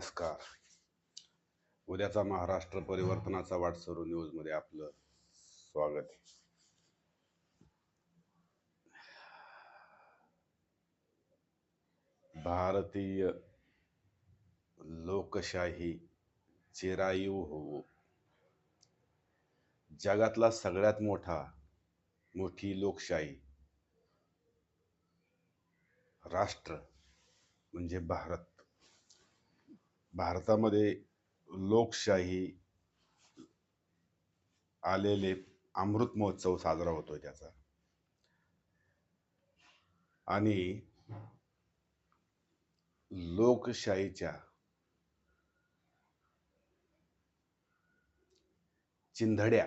नमस्कार. उद्याचा महाराष्ट्र परिवर्तनाचा वाटसरू न्यूजमध्ये आपलं स्वागत आहे. भारतीय लोकशाही चिरायू होवो जगातला सगळ्यात मोठा मोठी लोकशाही राष्ट्र म्हणजे भारत. भारतामध्ये लोकशाही आलेले अमृत महोत्सव साजरा होतोय त्याचा. आणि लोकशाहीच्या चिंधड्या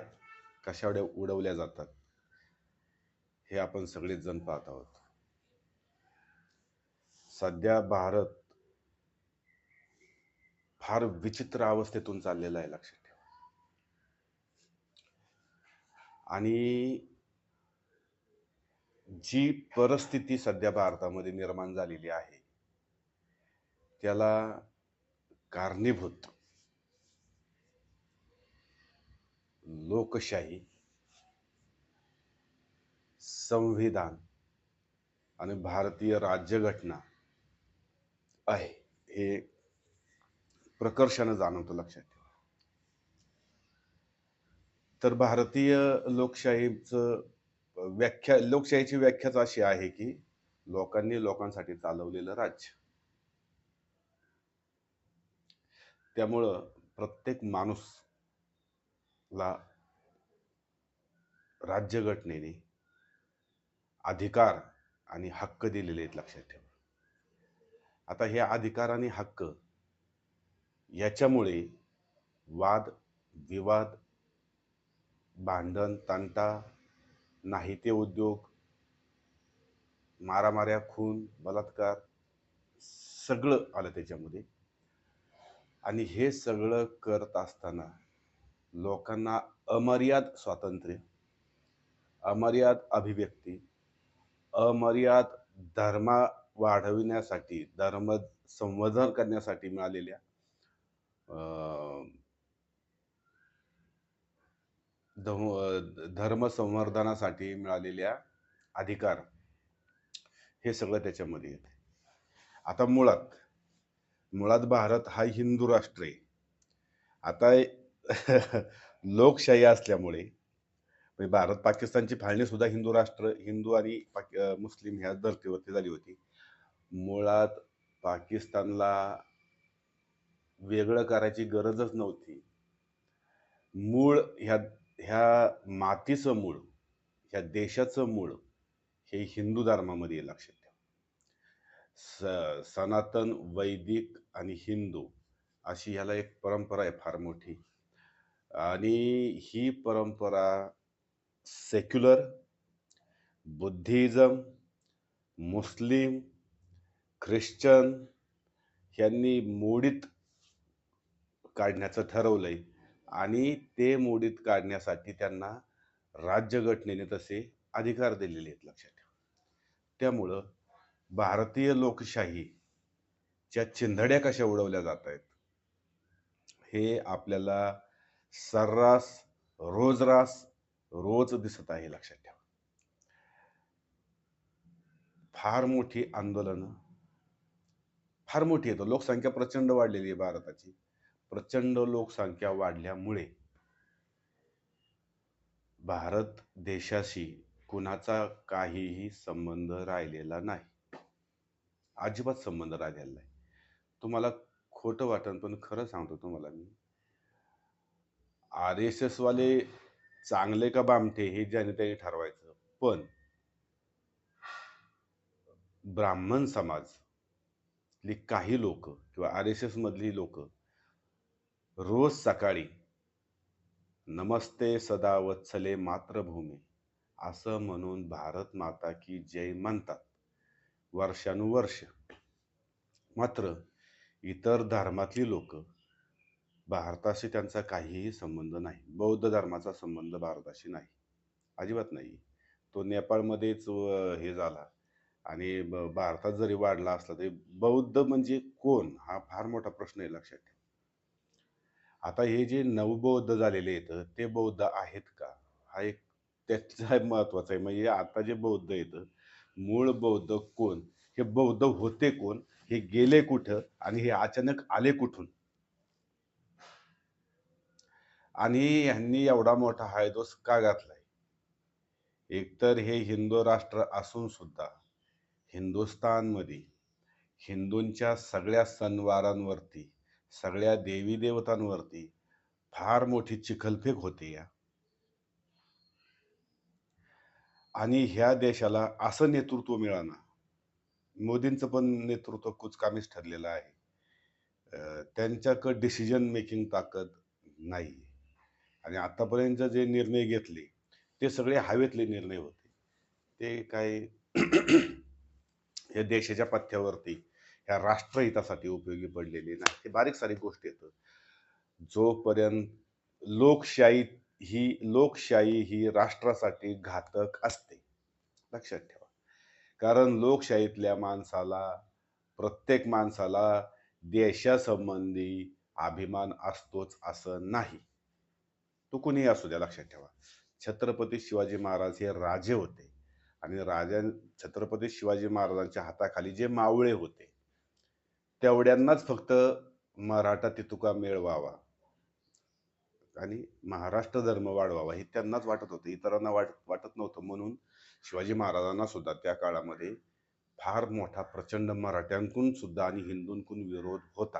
कशावड्या उडवल्या जातात हे आपण सगळेच जण पाहत आहोत. सध्या भारत फार विचित्र अवस्थेतून चाललेला आहे लक्षात ठेवा. आणि जी परिस्थिती सध्या भारतामध्ये निर्माण झालेली आहे त्याला कारणीभूत लोकशाही संविधान आणि भारतीय राज्यघटना आहे हे प्रकर्षानं जाणवतं लक्षात ठेवा. तर भारतीय लोकशाहीचं व्याख्या लोकशाहीची व्याख्याच अशी आहे की लोकांनी लोकांसाठी चालवलेलं राज्य. त्यामुळं प्रत्येक माणूस ला राज्यघटनेने अधिकार आणि हक्क दिलेले आहेत लक्षात ठेवा. आता हे अधिकार आणि हक्क याच्यामुळे वाद विवाद भांडण तंटा नाही ते उद्योग मारामाऱ्या खून बलात्कार सगळं आलं त्याच्यामध्ये. आणि हे सगळं करत असताना लोकांना अमर्याद स्वातंत्र्य अमर्याद अभिव्यक्ती अमर्याद धर्म वाढविण्यासाठी धर्म संवर्धन करण्यासाठी मिळालेल्या धर्म संवर्धनासाठी मिळालेल्या अधिकार हे सगळं त्याच्यामध्ये येते. आता मुळात मुळात भारत हा हिंदू राष्ट्र आहे. आता लोकशाही असल्यामुळे म्हणजे भारत पाकिस्तानची फाळणी सुद्धा हिंदू राष्ट्र हिंदू आणि पाक- मुस्लिम ह्या धर्तीवरती झाली होती. मुळात पाकिस्तानला वेगळं करायची गरजच नव्हती. मूळ ह्या ह्या मातीचं मूळ ह्या देशाचं मूळ हे हिंदू धर्मामध्ये लक्षात ठेवा. स सनातन वैदिक आणि हिंदू अशी ह्याला एक परंपरा आहे फार मोठी. आणि ही परंपरा सेक्युलर बुद्धिझम मुस्लिम ख्रिश्चन यांनी मोडीत काढण्याचं ठरवलंय. आणि ते मोडीत काढण्यासाठी त्यांना राज्यघटनेने तसे अधिकार दिलेले आहेत लक्षात ठेवा. त्यामुळं भारतीय लोकशाहीच्या चिंधड्या कशा उडवल्या जात आहेत हे आपल्याला सर्रास रोजरास रोज दिसत आहे लक्षात ठेवा. फार मोठी आंदोलनं फार मोठी येतो लोकसंख्या प्रचंड वाढलेली आहे भारताची. प्रचंड लोकसंख्या वाढल्यामुळे भारत देशाशी कुणाचा काहीही संबंध राहिलेला नाही. अजिबात संबंध राहिलेला नाही. तुम्हाला खोटं वाटेल पण खरं सांगतो तुम्हाला मी. आर एस एस वाले चांगले का बामठे हे ज्याने त्याने ठरवायचं. पण ब्राह्मण समाजली काही लोक किंवा आर एस एस मधली लोक रोज सकाळी नमस्ते सदा वत्सले मातृभूमी. असं म्हणून भारत माता की जय म्हणतात. वर्षानुवर्ष. मात्र इतर धर्मातली लोक भारताशी त्यांचा काहीही संबंध नाही. बौद्ध धर्माचा संबंध भारताशी नाही. अजिबात नाही. तो नेपाळमध्येच हे झाला. आणि भारतात जरी वाढला असला तरी बौद्ध म्हणजे कोण? हा फार मोठा प्रश्न आहे लक्षात ठेवा. आता हे जे नवबौद्ध झालेले आहेत, ते बौद्ध आहेत का? हा एक त्याचा महत्त्वाचा आहे. म्हणजे आता जे बौद्ध आहेत, मूळ बौद्ध कोण? हे बौद्ध होते कोण? हे गेले कुठं? आणि हे अचानक आले कुठून? आणि ह्यांनी एवढा मोठा हायदोस का घातलाय? एकतर हे हिंदू राष्ट्र असून सुद्धा हिंदुस्थानमध्ये हिंदूंच्या सगळ्या सणवारांवरती, सगळ्या देवी-देवतांवरती फार मोठी चिखलफेक होते या. आणि ह्या देशाला असं नेतृत्व मिळाना मोदींचं पण नेतृत्व कुचकामीच ठरलेलं आहे. त्यांच्याकडे डिसिजन मेकिंग ताकद नाही आणि आतापर्यंत जे निर्णय घेतले, ते सगळे हवेतले निर्णय होते. ते काय या देशाच्या पथ्यावरती, ह्या राष्ट्रहितासाठी उपयोगी पडलेली नाही. हे बारीक-सारीक गोष्ट येतं जोपर्यंत लोकशाही ही लोकशाही ही राष्ट्रासाठी घातक असते. लक्षात ठेवा. कारण लोकशाहीतल्या माणसाला, प्रत्येक माणसाला देशासंबंधी अभिमान असतोच असं नाही. तो कुणीही असू द्या लक्षात ठेवा. छत्रपती शिवाजी महाराज हे राजे होते आणि राजा छत्रपती शिवाजी महाराजांच्या हाताखाली जे मावळे होते, तेवढ्यांनाच फक्त मराठा तितुका मिळवावा आणि महाराष्ट्र धर्म वाढवावा हे त्यांनाच वाटत होतं. इतरांना वाट वाटत नव्हतं. म्हणून शिवाजी महाराजांना सुद्धा त्या काळामध्ये फार मोठा प्रचंड मराठ्यांकून सुद्धा आणि हिंदूंकून विरोध होता.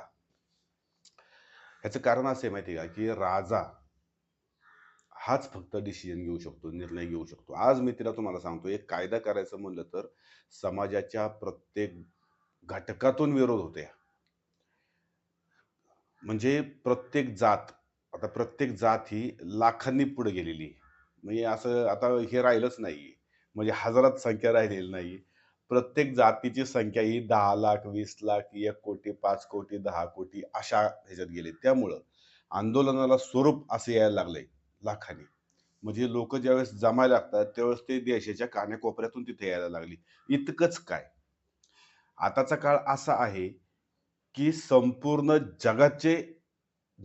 ह्याचं कारण असे माहिती आहे का, की राजा हाच फक्त डिसिजन घेऊ शकतो, निर्णय घेऊ शकतो. आज मी तिला तुम्हाला सांगतो, एक कायदा करायचं म्हणलं तर समाजाच्या प्रत्येक घटकातून विरोध होते. म्हणजे प्रत्येक जात, आता प्रत्येक जात ही लाखांनी पुढे गेलेली आहे. म्हणजे असं आता हे राहिलंच नाही म्हणजे हजारात संख्या राहिलेली नाही. प्रत्येक जातीची संख्या ही दहा लाख, वीस लाख, एक कोटी, पाच कोटी, दहा कोटी अशा ह्याच्यात गेले. त्यामुळं आंदोलनाला स्वरूप असं यायला लागलंय लाखांनी. म्हणजे लोक ज्यावेळेस जमायला लागतात, त्यावेळेस ते देशाच्या कानाकोपऱ्यातून तिथे यायला लागली. इतकंच काय, आताचा काळ असा आहे, की संपूर्ण जगाचे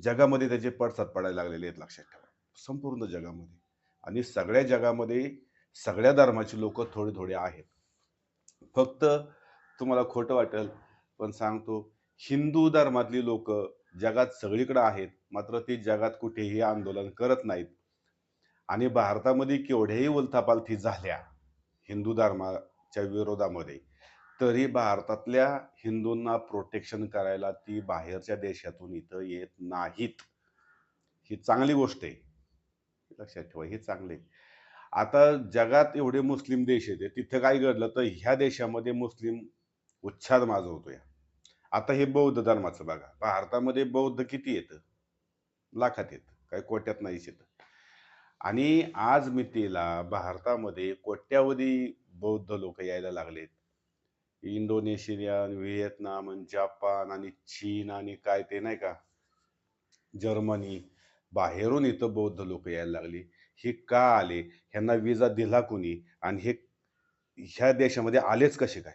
जगामध्ये त्याचे पडसाद पडायला लागलेले आहेत लक्षात ठेवा. संपूर्ण जगामध्ये आणि सगळ्या जगामध्ये सगळ्या धर्माची लोकं थोडे-थोडे आहेत. फक्त तुम्हाला खोटं वाटेल, पण सांगतो हिंदू धर्मातली लोक जगात सगळीकडे आहेत. मात्र ते जगात कुठेही आंदोलन करत नाहीत. आणि भारतामध्ये केवढ्याही उलथापालथी झाल्या हिंदू धर्माच्या विरोधामध्ये, तरी भारतातल्या हिंदूंना प्रोटेक्शन करायला ती बाहेरच्या देशातून इथं येत नाहीत. ही चांगली गोष्ट आहे. लक्षात ठेवा, हे चांगलं आहे. आता जगात एवढे मुस्लिम देश आहेत, तिथं काय घडलं तर ह्या देशामध्ये मुस्लिम उच्छाद माजवतोय. आता हे बौद्ध धर्माचं बघा. भारतामध्ये बौद्ध किती येतं लाखात येतं काही कोट्यात नाहीच आहेत. आणि आज मितीला भारतामध्ये कोट्यावधी बौद्ध लोक यायला लागलेत. इंडोनेशिया, व्हिएतनाम आणि जपान आणि चीन आणि काय ते नाही का जर्मनी, बाहेरून इथं बौद्ध लोक यायला लागली. हे का आले? ह्यांना विजा दिला कुणी? आणि हे ह्या देशामध्ये आलेच कसे काय?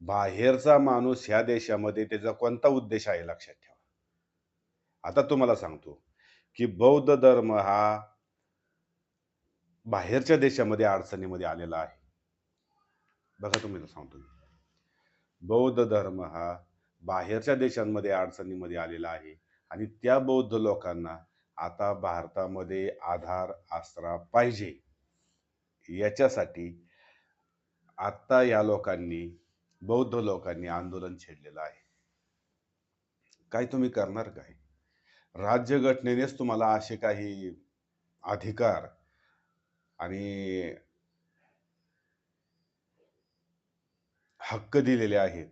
बाहेरचा माणूस ह्या देशामध्ये त्याचा कोणता उद्देश आहे लक्षात ठेवा. आता तुम्हाला सांगतो, की बौद्ध धर्म हा बाहेरच्या देशामध्ये अडचणीमध्ये आलेला आहे. बघा तुम्हाला सांगतो बौद्ध धर्म हा बाहेरच्या देशांमध्ये अडचणीमध्ये आलेला आहे आणि त्या बौद्ध लोकांना आता भारतामध्ये आधार, आसरा पाहिजे. याच्यासाठी आत्ता या लोकांनी, बौद्ध लोकांनी आंदोलन छेडलेलं आहे. काय तुम्ही करणार काय? राज्यघटनेनेच तुम्हाला असे काही अधिकार आणि हक्क दिलेले आहेत.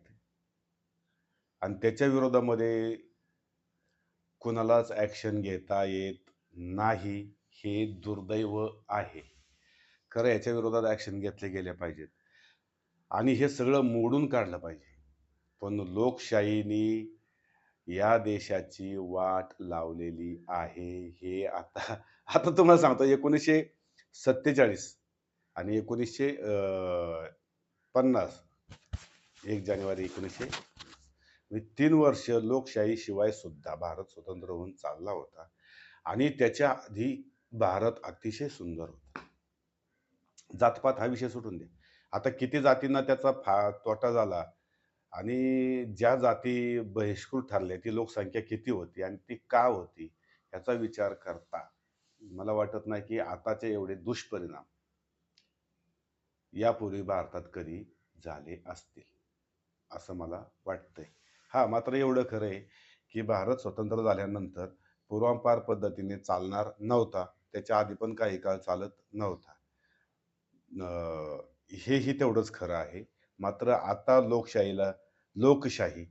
आणि त्याच्या विरोधामध्ये कुणालाच ॲक्शन घेता येत नाही, हे दुर्दैव आहे. खरं याच्या विरोधात ॲक्शन घेतले गेले पाहिजेत. आणि हे सगळं मोडून काढलं पाहिजे. पण लोकशाहीनी या देशाची वाट लावलेली आहे. हे आता आता तुम्हाला सांगतो 1947 आणि एकोणीसशे पन्नास एक जानेवारी एकोणीसशे तीन वर्ष लोकशाहीशिवाय सुद्धा भारत स्वतंत्र होऊन चालला होता. आणि त्याच्या आधी भारत अतिशय सुंदर होता. जातपात हा विषय सुटून दे. आता किती जातींना त्याचा फा तोटा झाला आणि ज्या जाती बहिष्कृत ठरल्या ती लोकसंख्या किती होती आणि ती का होती याचा विचार करता मला वाटत नाही की आताचे एवढे दुष्परिणाम यापूर्वी भारतात कधी झाले असतील असं मला वाटतंय. हा मात्र एवढं खरं आहे की भारत स्वतंत्र झाल्यानंतर पूर्वांपार पद्धतीने चालणार नव्हता. त्याच्या आधी पण काही काळ चालत नव्हता. हेही तेवढंच खरं आहे. मात्र आता लोकशाहीला लोकशाही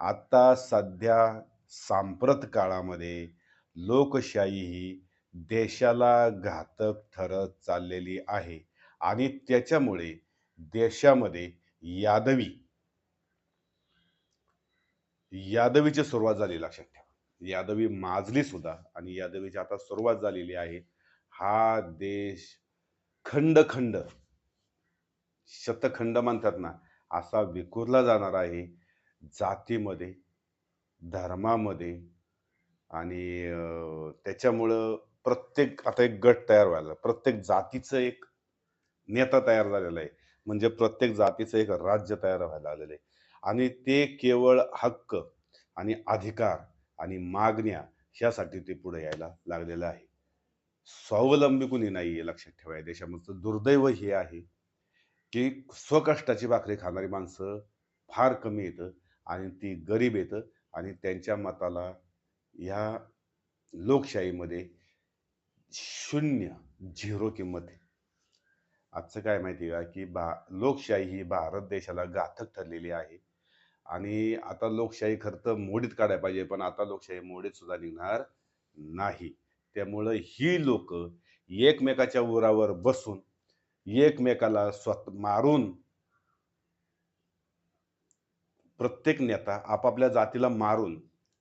आता सध्या सांप्रत काळामध्ये लोकशाही ही देशाला घातक ठरत चाललेली आहे. आणि त्याच्यामुळे देशामध्ये यादवी यादवीची सुरुवात झाली लक्षात ठेवा. यादवी माजली सुद्धा आणि यादवीची आता सुरुवात झालेली आहे. हा देश खंड खंड शतखंड म्हणतात ना असा विखुरला जाणार आहे. जातीमध्ये धर्मामध्ये आणि त्याच्यामुळं प्रत्येक आता एक गट तयार व्हायला प्रत्येक जातीचं एक नेता तयार झालेला आहे. म्हणजे प्रत्येक जातीचं एक राज्य तयार व्हायला आलेलं आहे. आणि ते केवळ हक्क आणि अधिकार आणि मागण्या ह्यासाठी ते पुढे यायला लागलेलं आहे. स्वावलंबी कुणी नाही आहे लक्षात ठेवाय देशामधचं दुर्दैव हे आहे की स्वकष्टाची भाकरी खाणारी माणसं फार कमी येतं आणि ती गरीब येतं आणि त्यांच्या मताला ह्या लोकशाहीमध्ये शून्य झिरो किंमत आहे. आजचं काय माहिती आहे का की भा लोकशाही ही भारत देशाला घातक ठरलेली आहे. आणि आता लोकशाही खरं तर मोडीत काढायला पाहिजे पण आता लोकशाही मोडीत सुद्धा निघणार नाही. त्यामुळं ही लोक एकमेकाच्या उरावर बसून एकमेकाला स्वत मारून प्रत्येक नेता आपापल्या जातीला मारून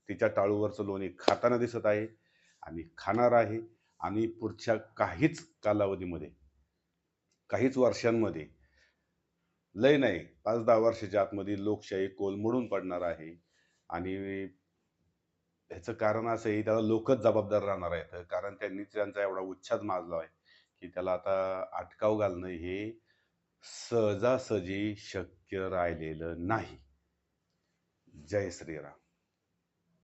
तिच्या टाळूवरचं लोणी खाताना दिसत आहे आणि खाणार आहे आणि पुढच्या काहीच कालावधीमध्ये काहीच वर्षांमध्ये. लय नाही पाच दहा वर्षाच्या आतमध्ये लोकशाही कोलमडून पडणार आहे. आणि ह्याचं कारण असं आहे त्याला लोकच जबाबदार राहणार आहेत. कारण त्यांनी त्यांचा एवढा उच्छाद माजला आहे की त्याला आता अटकाव घालणं हे सहजासहजी शक्य राहिलेलं नाही. जय श्रीराम.